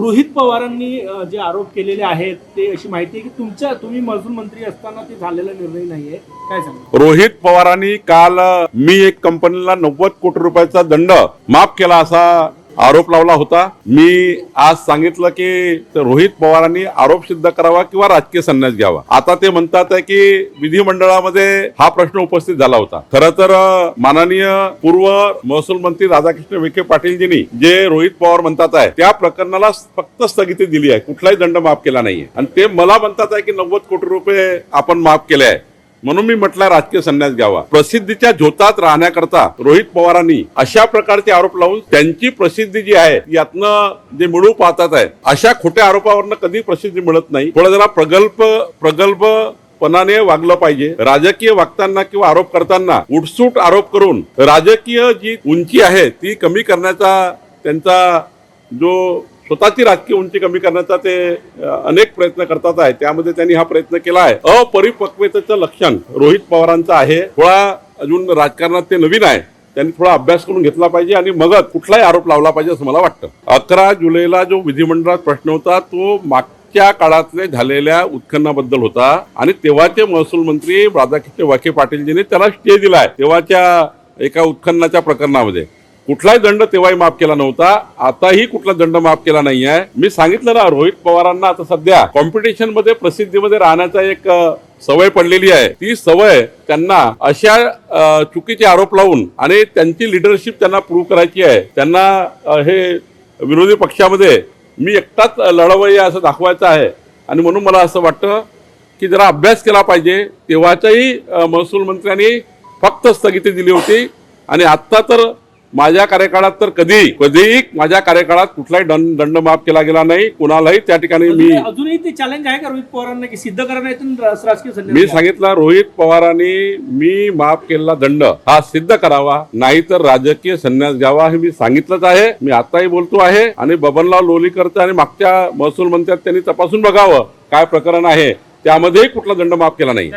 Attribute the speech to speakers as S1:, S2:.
S1: रोहित पवारांनी जे आरोप केलेले आहेत ते अशी माहिती आहे की तुमच्या तुम्ही महसूल मंत्री असताना ते झालेला निर्णय नाहीये. काय सांगा
S2: रोहित पवारांनी काल मी एक कंपनीला नव्वद कोटी रुपयाचा दंड माफ केला असा आरोप लावला होता. मी आज सांगितलं की रोहित पवारांनी आरोप सिद्ध करावा किंवा राजकीय संन्यास घ्यावा. आता ते म्हणतात आहे की विधिमंडळामध्ये हा प्रश्न उपस्थित झाला होता. खर तर माननीय पूर्व महसूल मंत्री राधाकृष्ण विखे पाटीलजींनी जे रोहित पवार म्हणतात आहे त्या प्रकरणाला फक्त स्थगिती दिली आहे. कुठलाही दंड माफ केला नाहीये. आणि ते मला म्हणतात आहे की नव्वद कोटी रुपये आपण माफ केले आहे. म्हणून मी म्हटलं राजकीय संन्यास घ्यावा. प्रसिद्धीच्या झोतात राहण्याकरता रोहित पवारांनी अशा प्रकारचे आरोप लावून त्यांची प्रसिद्धी जी आहे यातनं जे मिळू पाहतात आहे अशा खोट्या आरोपावरनं कधी प्रसिद्धी मिळत नाही. थोडं जरा प्रगल्भ प्रगल्भ पणाने वागलं पाहिजे. राजकीय वागताना किंवा आरोप करताना उठसूट आरोप करून राजकीय जी उंची आहे ती कमी करण्याचा त्यांचा जो स्वतःची राजकीय उंची कमी करण्याचा ते अनेक प्रयत्न करतात आहे. त्यामध्ये त्यांनी हा प्रयत्न केला आहे. अपरिपक्वतेचं लक्षण रोहित पवारांचं आहे. थोडा अजून राजकारणात ते नवीन आहे. त्यांनी थोडा अभ्यास करून घेतला पाहिजे आणि मगच कुठलाही आरोप लावला पाहिजे असं मला वाटतं. अकरा जुलैला जो विधिमंडळात प्रश्न होता तो मागच्या काळातले झालेल्या उत्खननाबद्दल होता. आणि तेव्हाचे महसूल मंत्री राधाकृष्ण वाके पाटीलजींनी त्याला स्टे दिलाय. तेव्हाच्या एका उत्खननाच्या प्रकरणामध्ये. कुठलाही दंड तेव्हाही माफ केला नव्हता. आताही कुठला दंड माफ केला नाही आहे मी सांगितलं ना रोहित पवारांना आता सध्या कॉम्पिटिशनमध्ये प्रसिद्धीमध्ये राहण्याचा एक सवय पडलेली आहे. ती सवय त्यांना अशा चुकीचे आरोप लावून आणि त्यांची लिडरशिप त्यांना प्रूव्ह करायची आहे. त्यांना हे विरोधी पक्षामध्ये मी एकटाच लढवय असं दाखवायचं आहे. आणि म्हणून मला असं वाटतं की जरा अभ्यास केला पाहिजे. तेव्हाच्याही महसूल मंत्र्यांनी फक्त स्थगिती दिली होती. आणि आत्ता तर माझ्या कार्यकाळात तर कधी कधीही माझ्या कार्यकाळात कुठलाही दंड दंड माफ केला गेला नाही. कुणालाही त्या ठिकाणी मी
S1: अजूनही ते चॅलेंज आहे का रोहित पवारांना की सिद्ध करण्यातून
S2: मी? सांगितलं रोहित पवारांनी मी माफ केलेला दंड हा सिद्ध करावा नाहीतर राजकीय संन्यास घ्यावा हे मी सांगितलंच आहे. मी आताही बोलतो आहे आणि बबनराव लोलीकरचं आणि मागच्या महसूल मंत्र्यात त्यांनी तपासून बघावं काय प्रकरण आहे. त्यामध्येही कुठला दंड माफ केला नाही.